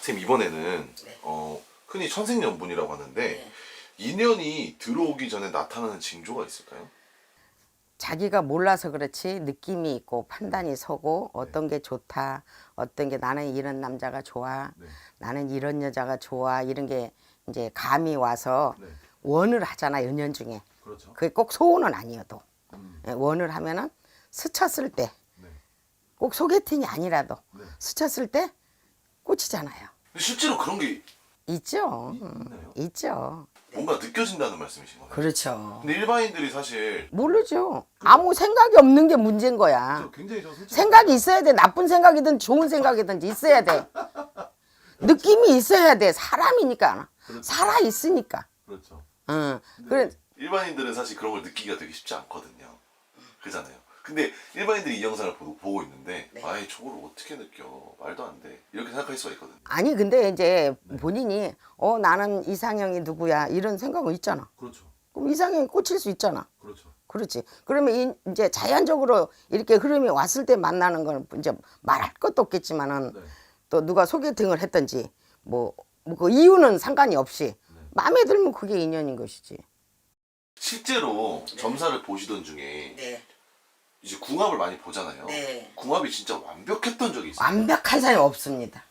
선생님 이번에는 네. 어, 흔히 천생연분이라고 하는데 네. 인연이 들어오기 전에 나타나는 징조가 있을까요? 자기가 몰라서 그렇지 느낌이 있고 판단이 서고 어떤 게 좋다, 어떤 게 나는 이런 남자가 좋아, 네. 나는 이런 여자가 좋아 이런 게 이제 감이 와서 네. 원을 하잖아 연연 중에 그렇죠. 그게 꼭 소원은 아니어도 음. 예, 원을 하면은 스쳤을 때꼭 네. 소개팅이 아니라도 네. 스쳤을 때 꽂히잖아요. 실제로 그런 게 있죠, 있- 음, 있나요? 있죠. 뭔가 느껴진다는 말씀이신 거예요? 그렇죠. 근데 일반인들이 사실 모르죠. 아무 생각이 없는 게 문제인 거야. 굉장히 저 솔직히 생각이 있어야 돼. 나쁜 생각이든 좋은 생각이든지 있어야 돼. 느낌이 있어야 돼. 사람이니까. 그렇죠. 살아 있으니까. 그렇죠. 응. 그래 일반인들은 사실 그런 걸 느끼기가 되게 쉽지 않거든요. 그잖아요. 근데 일반인들이 이 영상을 보고, 보고 있는데 네. 아이 저걸 어떻게 느껴 말도 안 돼 이렇게 생각할 수가 있거든요. 아니 근데 이제 네. 본인이 어 나는 이상형이 누구야 이런 생각은 있잖아. 그렇죠. 그럼 이상형이 꽂힐 수 있잖아. 그렇죠. 그렇지. 그러면 이- 이제 자연적으로 이렇게 흐름이 왔을 때 만나는 건 이제 말할 것도 없겠지만은 네. 또 누가 소개팅을 했든지 뭐, 뭐그 이유는 상관이 없이 네. 마음에 들면 그게 인연인 것이지. 실제로 점사를 보시던 중에 네. 이제 궁합을 많이 보잖아요. 네. 궁합이 진짜 완벽했던 적이 있어요. 완벽한 사람이 없습니다.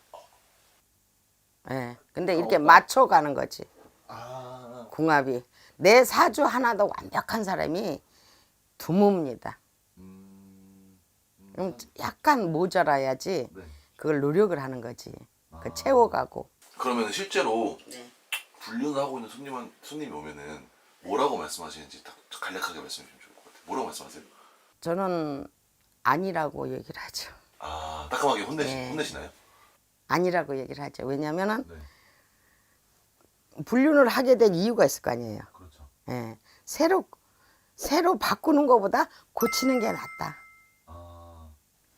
예. 근데 이렇게 어, 맞춰가는 거지. 아, 궁합이. 내 사주 하나도 완벽한 사람이 드뭅니다. 음, 그럼 약간 모자라야지 네. 그걸 노력을 하는 거지. 그 아. 채워가고. 그러면 실제로 네. 불륜을 하고 있는 손님 손님이 오면은 뭐라고 말씀하시는지 딱 간략하게 말씀해 주시면 좋을 것 같아요. 뭐라고 말씀하세요? 저는 아니라고 얘기를 하죠. 아 따끔하게 혼내시 네. 혼내시나요? 아니라고 얘기를 하죠. 왜냐면은 네. 불륜을 하게 된 이유가 있을 거 아니에요. 그렇죠. 예. 새로 새로 바꾸는 것보다 고치는 게 낫다. 아,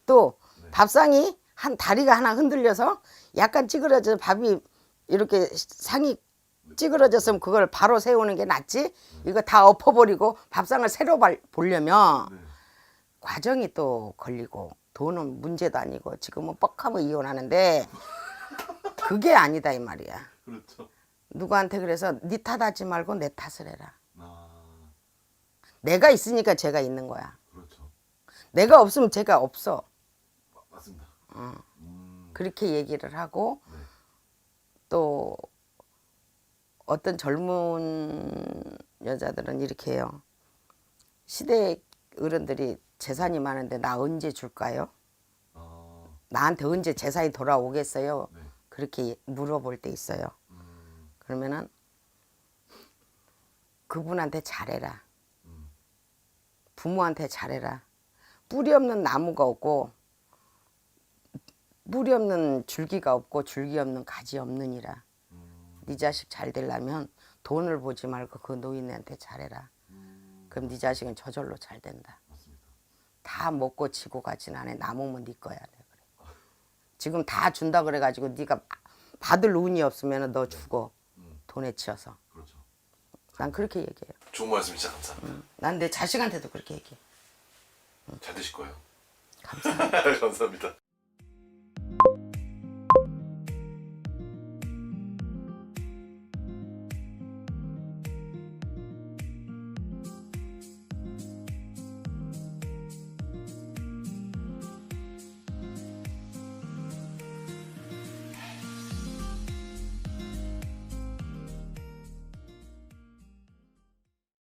또 네. 밥상이 한 다리가 하나 흔들려서 약간 찌그러져 밥이 이렇게 상이 찌그러졌으면 그걸 바로 세우는 게 낫지. 이거 다 엎어버리고 밥상을 새로 발- 보려면 네. 과정이 또 걸리고 돈은 문제도 아니고 지금은 뻑하면 이혼하는데 그게 아니다 이 말이야. 그렇죠. 누구한테 그래서 네 탓하지 말고 내 탓을 해라. 아, 내가 있으니까 제가 있는 거야. 그렇죠. 내가 없으면 제가 없어. 마- 맞습니다. 어. 음, 그렇게 얘기를 하고 네. 또 어떤 젊은 여자들은 이렇게 해요. 시대 어른들이 재산이 많은데 나 언제 줄까요? 아, 나한테 언제 재산이 돌아오겠어요? 네. 그렇게 물어볼 때 있어요. 음, 그러면은 그분한테 잘해라. 음. 부모한테 잘해라. 뿌리 없는 나무가 없고 뿌리 없는 줄기가 없고 줄기 없는 가지 없느니라. 음, 네 자식 잘 되려면 돈을 보지 말고 그 노인네한테 잘해라. 음, 그럼 네 자식은 저절로 잘 된다. 다 먹고 지고 가진 않아. 남으면 네 거야. 그래. 지금 다 준다 그래가지고 네가 받을 운이 없으면 너 죽어. 음, 돈에 치여서. 그렇죠. 난 그렇게 얘기해요. 좋은 말씀 진짜 감사합니다. 난내 자식한테도 그렇게 얘기해. 잘 되실 거예요. 감사합니다. 감사합니다.